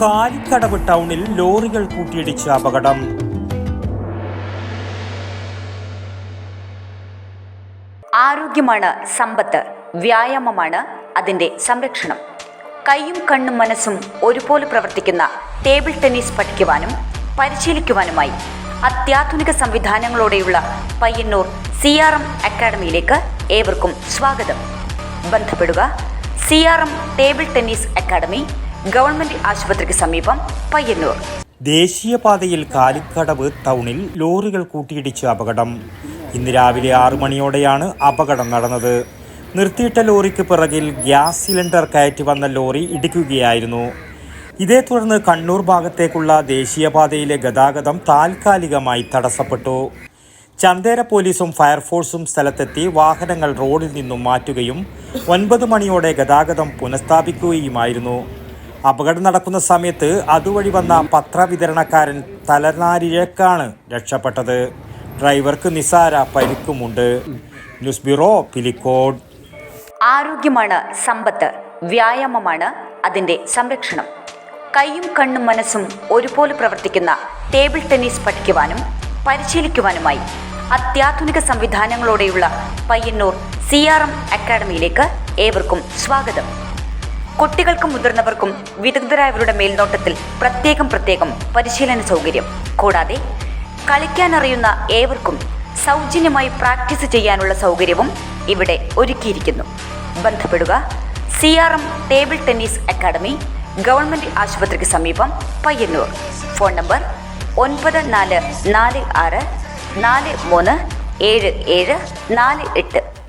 കാലിക്കടവ് ടൗണിൽ ലോറികൾ കൂട്ടിയിടിച്ച അപകടം. ആരോഗ്യമാണ് സമ്പത്ത് വ്യായാമമാണ് അതിന്റെ സംരക്ഷണം. കൈയും കണ്ണും മനസ്സും ഒരുപോലെ പ്രവർത്തിക്കുന്ന ടേബിൾ ടെന്നീസ് പഠിക്കുവാനും പരിശീലിക്കുവാനുമായി അത്യാധുനിക സംവിധാനങ്ങളോടെയുള്ള പയ്യന്നൂർ സി ആർ എം അക്കാഡമിയിലേക്ക് ഏവർക്കും സ്വാഗതം. ബന്ധപ്പെടുക C R M table tennis academy government ആശുപത്രിക്ക് സമീപം പയ്യന്നൂർ. ദേശീയപാതയിൽ കാലിക്കടവ് ടൗണിൽ ലോറികൾ കൂട്ടിയിടിച്ച് അപകടം. ഇന്ന് രാവിലെ ആറു മണിയോടെയാണ് അപകടം നടന്നത്. നിർത്തിയിട്ട ലോറിക്ക് പിറകിൽ ഗ്യാസ് സിലിണ്ടർ കയറ്റി വന്ന ലോറി ഇടിക്കുകയായിരുന്നു. ഇതേ തുടർന്ന് കണ്ണൂർ ഭാഗത്തേക്കുള്ള ദേശീയപാതയിലെ ഗതാഗതം താൽക്കാലികമായി തടസ്സപ്പെട്ടു. ചന്തേര പോലീസും ഫയർഫോഴ്സും സ്ഥലത്തെത്തി വാഹനങ്ങൾ റോഡിൽ നിന്നും മാറ്റുകയും ഒൻപത് മണിയോടെ ഗതാഗതം പുനഃസ്ഥാപിക്കുകയുമായിരുന്നു. അപകടം നടക്കുന്ന സമയത്ത് അതുവഴി വന്ന പത്രവിതരണക്കാരൻ തലനാരിഴക്കാണ് രക്ഷപ്പെട്ടത്. ഡ്രൈവർക്ക് നിസാര പരിക്കുമുണ്ട്. News bureau Pilicode. ആരോഗ്യമാണ് സമ്പത്ത് വ്യായാമമാണ് അതിന്റെ സംരക്ഷണം. കൈയും കണ്ണും മനസ്സും ഒരുപോലെ പ്രവർത്തിക്കുന്ന ടേബിൾ ടെന്നീസ് പഠിക്കുവാനും പരിശീലിക്കുവാനുമായി അത്യാധുനിക സംവിധാനങ്ങളോടെയുള്ള പയ്യന്നൂർ സി ആർ എം അക്കാഡമിയിലേക്ക് ഏവർക്കും സ്വാഗതം. കുട്ടികൾക്കും മുതിർന്നവർക്കും വിദഗ്ധരായവരുടെ മേൽനോട്ടത്തിൽ പ്രത്യേകം പ്രത്യേകം പരിശീലന സൗകര്യം. കൂടാതെ കളിക്കാനറിയുന്ന ഏവർക്കും സൗജന്യമായി പ്രാക്ടീസ് ചെയ്യാനുള്ള സൗകര്യവും ഇവിടെ ഒരുക്കിയിരിക്കുന്നു. ബന്ധപ്പെടുക. C R M table tennis academy government ആശുപത്രിക്ക് സമീപം പയ്യന്നൂർ. ഫോൺ നമ്പർ ഒൻപത് നാല് നാല് ആറ് നാല് മൂന്ന് ഏഴ് ഏഴ് നാല് എട്ട്.